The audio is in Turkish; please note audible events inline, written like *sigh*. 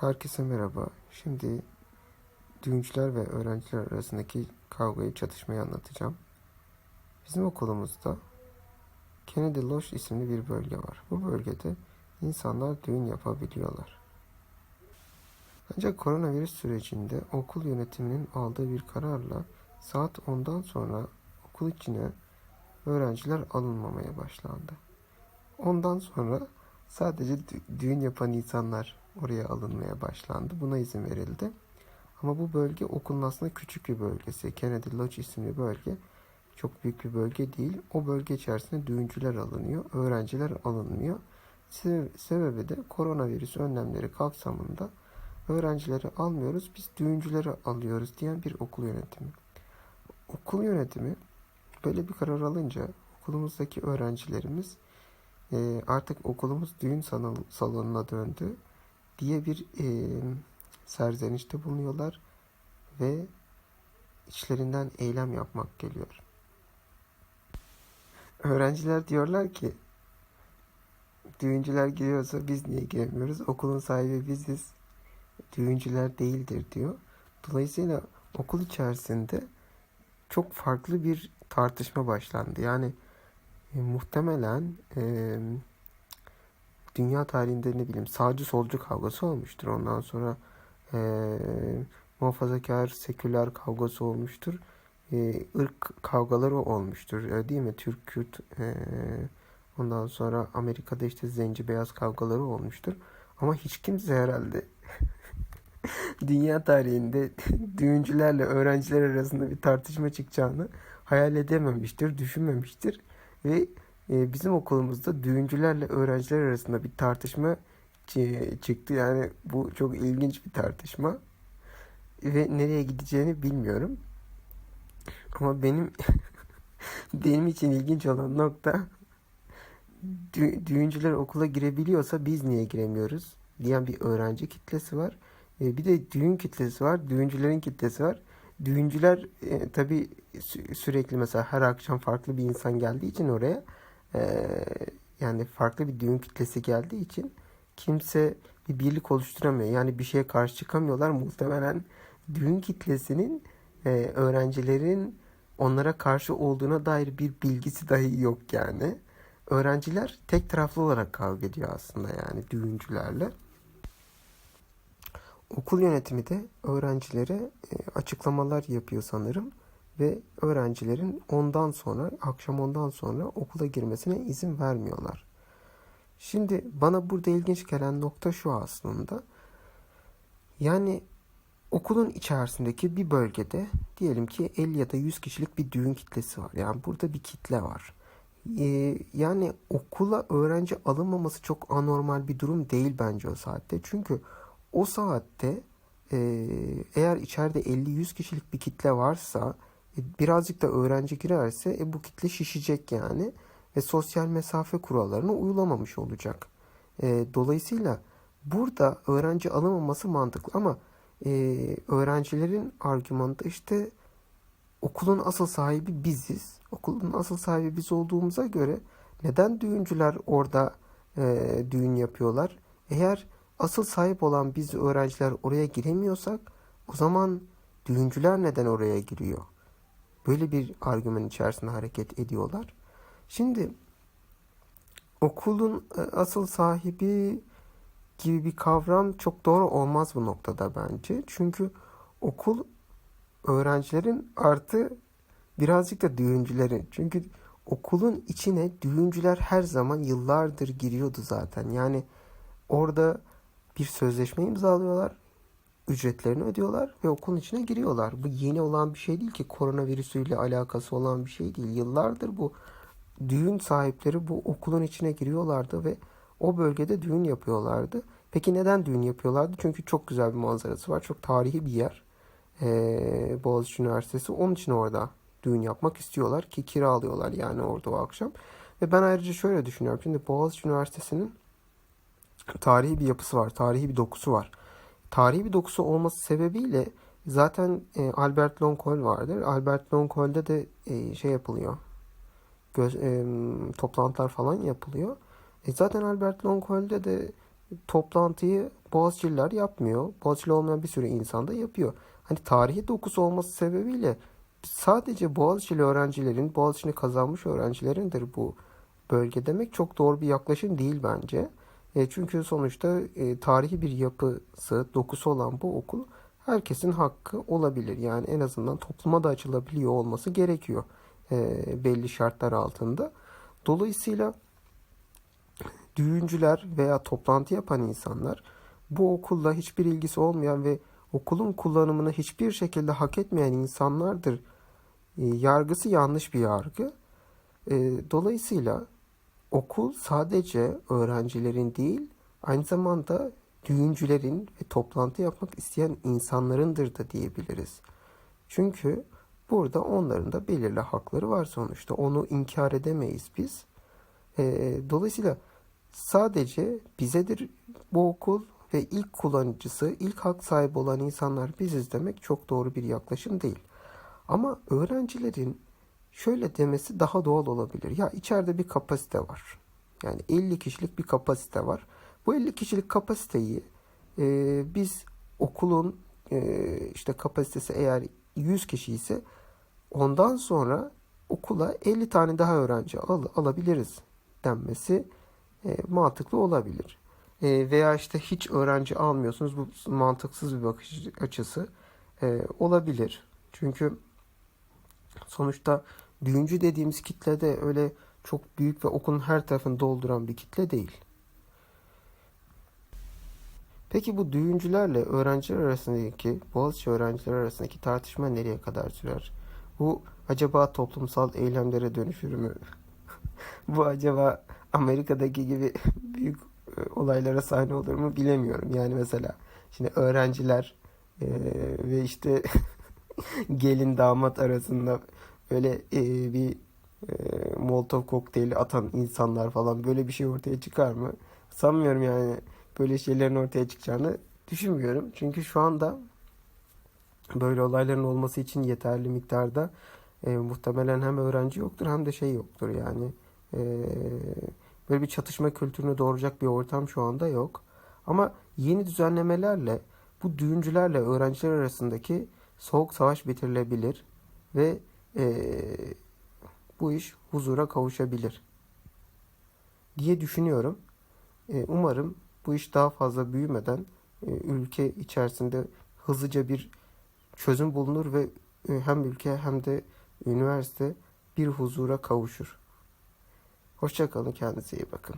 Herkese merhaba. Şimdi düğüncüler ve öğrenciler arasındaki kavgayı, çatışmayı anlatacağım. Bizim okulumuzda Kennedy Lodge isimli bir bölge var. Bu bölgede insanlar düğün yapabiliyorlar. Ancak koronavirüs sürecinde okul yönetiminin aldığı bir kararla saat 10'dan sonra okul içine öğrenciler alınmamaya başlandı. Ondan sonra sadece dü- düğün yapan insanlar oraya alınmaya başlandı. Buna izin verildi. Ama bu bölge okulun aslında küçük bir bölgesi. Kennedy Lodge isimli bölge çok büyük bir bölge değil. O bölge içerisinde düğüncüler alınıyor, öğrenciler alınmıyor. Se- Sebebi de koronavirüs önlemleri kapsamında öğrencileri almıyoruz, biz düğüncüleri alıyoruz diyen bir okul yönetimi. Okul yönetimi böyle bir karar alınca okulumuzdaki öğrencilerimiz artık okulumuz düğün salon- salonuna döndü diye bir e, serzenişte bulunuyorlar ve içlerinden eylem yapmak geliyor. Öğrenciler diyorlar ki düğüncüler giriyorsa biz niye giremiyoruz? Okulun sahibi biziz. Düğüncüler değildir diyor. Dolayısıyla okul içerisinde çok farklı bir tartışma başlandı. Yani e, muhtemelen e, dünya tarihinde ne bileyim sağcı solcu kavgası olmuştur. Ondan sonra e, muhafazakar seküler kavgası olmuştur. E, ırk kavgaları olmuştur. E, değil mi? Türk Kürt e, ondan sonra Amerika'da işte zenci beyaz kavgaları olmuştur. Ama hiç kimse herhalde *laughs* dünya tarihinde *laughs* düğüncülerle öğrenciler arasında bir tartışma çıkacağını hayal edememiştir, düşünmemiştir ve bizim okulumuzda düğüncülerle öğrenciler arasında bir tartışma çı- çıktı. Yani bu çok ilginç bir tartışma ve nereye gideceğini bilmiyorum. Ama benim *laughs* benim için ilginç olan nokta dü- düğüncüler okula girebiliyorsa biz niye giremiyoruz diyen bir öğrenci kitlesi var. E, bir de düğün kitlesi var, düğüncülerin kitlesi var. Düğüncüler e, tabii sü- sürekli mesela her akşam farklı bir insan geldiği için oraya e, yani farklı bir düğün kitlesi geldiği için kimse bir birlik oluşturamıyor. Yani bir şeye karşı çıkamıyorlar. Muhtemelen düğün kitlesinin e, öğrencilerin onlara karşı olduğuna dair bir bilgisi dahi yok yani. Öğrenciler tek taraflı olarak kavga ediyor aslında yani düğüncülerle. Okul yönetimi de öğrencilere e, açıklamalar yapıyor sanırım ve öğrencilerin ondan sonra akşam ondan sonra okula girmesine izin vermiyorlar. Şimdi bana burada ilginç gelen nokta şu aslında. Yani okulun içerisindeki bir bölgede diyelim ki 50 ya da 100 kişilik bir düğün kitlesi var. Yani burada bir kitle var. Ee, yani okula öğrenci alınmaması çok anormal bir durum değil bence o saatte. Çünkü o saatte e, eğer içeride 50-100 kişilik bir kitle varsa birazcık da öğrenci girerse e, bu kitle şişecek yani ve sosyal mesafe kurallarına uyulamamış olacak. E, dolayısıyla burada öğrenci alınmaması mantıklı ama e, öğrencilerin argümanı işte okulun asıl sahibi biziz. Okulun asıl sahibi biz olduğumuza göre neden düğüncüler orada e, düğün yapıyorlar? Eğer asıl sahip olan biz öğrenciler oraya giremiyorsak o zaman düğüncüler neden oraya giriyor? Böyle bir argüman içerisinde hareket ediyorlar. Şimdi okulun e, asıl sahibi gibi bir kavram çok doğru olmaz bu noktada bence. Çünkü okul öğrencilerin artı birazcık da düğüncülerin. Çünkü okulun içine düğüncüler her zaman yıllardır giriyordu zaten. Yani orada bir sözleşme imzalıyorlar, ücretlerini ödüyorlar ve okulun içine giriyorlar. Bu yeni olan bir şey değil ki koronavirüsüyle alakası olan bir şey değil. Yıllardır bu düğün sahipleri bu okulun içine giriyorlardı ve o bölgede düğün yapıyorlardı. Peki neden düğün yapıyorlardı? Çünkü çok güzel bir manzarası var. Çok tarihi bir yer. Ee, Boğaziçi Üniversitesi. Onun için orada düğün yapmak istiyorlar ki kiralıyorlar yani orada o akşam. Ve ben ayrıca şöyle düşünüyorum. Şimdi Boğaziçi Üniversitesi'nin tarihi bir yapısı var. Tarihi bir dokusu var. Tarihi bir dokusu olması sebebiyle zaten e, Albert Longcol vardır. Albert Longcol'de de e, şey yapılıyor. Göz, e, toplantılar falan yapılıyor. E, zaten Albert Longcol'de de toplantıyı Boğaziçi'liler yapmıyor. Boğaziçi'li olmayan bir sürü insan da yapıyor. Hani tarihi dokusu olması sebebiyle sadece Boğaziçi'li öğrencilerin, Boğaziçi'ni kazanmış öğrencilerindir bu bölge demek çok doğru bir yaklaşım değil bence. E, çünkü sonuçta e, tarihi bir yapısı, dokusu olan bu okul herkesin hakkı olabilir. Yani en azından topluma da açılabiliyor olması gerekiyor e, belli şartlar altında. Dolayısıyla düğüncüler veya toplantı yapan insanlar bu okulla hiçbir ilgisi olmayan ve okulun kullanımını hiçbir şekilde hak etmeyen insanlardır. E, yargısı yanlış bir yargı. E, dolayısıyla okul sadece öğrencilerin değil, aynı zamanda düğüncülerin ve toplantı yapmak isteyen insanlarındır da diyebiliriz. Çünkü burada onların da belirli hakları var sonuçta. Onu inkar edemeyiz biz. E, dolayısıyla sadece bizedir bu okul ve ilk kullanıcısı, ilk hak sahibi olan insanlar biziz demek çok doğru bir yaklaşım değil. Ama öğrencilerin şöyle demesi daha doğal olabilir. Ya içeride bir kapasite var. Yani 50 kişilik bir kapasite var. Bu 50 kişilik kapasiteyi e, biz okulun e, işte kapasitesi eğer 100 kişi ise ondan sonra okula 50 tane daha öğrenci al, alabiliriz denmesi e, mantıklı olabilir. E, veya işte hiç öğrenci almıyorsunuz. Bu mantıksız bir bakış açısı e, olabilir. Çünkü sonuçta düğüncü dediğimiz kitle de öyle çok büyük ve okulun her tarafını dolduran bir kitle değil. Peki bu düğüncülerle öğrenciler arasındaki, Boğaziçi öğrenciler arasındaki tartışma nereye kadar sürer? Bu acaba toplumsal eylemlere dönüşür mü? *laughs* bu acaba Amerika'daki gibi *laughs* büyük e, olaylara sahne olur mu bilemiyorum. Yani mesela şimdi öğrenciler e, ve işte *laughs* gelin damat arasında öyle e, bir e, Molotov kokteyli atan insanlar falan böyle bir şey ortaya çıkar mı? Sanmıyorum yani böyle şeylerin ortaya çıkacağını düşünmüyorum. Çünkü şu anda böyle olayların olması için yeterli miktarda e, muhtemelen hem öğrenci yoktur hem de şey yoktur yani. E, böyle bir çatışma kültürünü doğuracak bir ortam şu anda yok. Ama yeni düzenlemelerle bu düğüncülerle öğrenciler arasındaki soğuk savaş bitirilebilir ve e, bu iş huzura kavuşabilir diye düşünüyorum. E, umarım bu iş daha fazla büyümeden e, ülke içerisinde hızlıca bir çözüm bulunur ve e, hem ülke hem de üniversite bir huzura kavuşur. Hoşçakalın kendinize iyi bakın.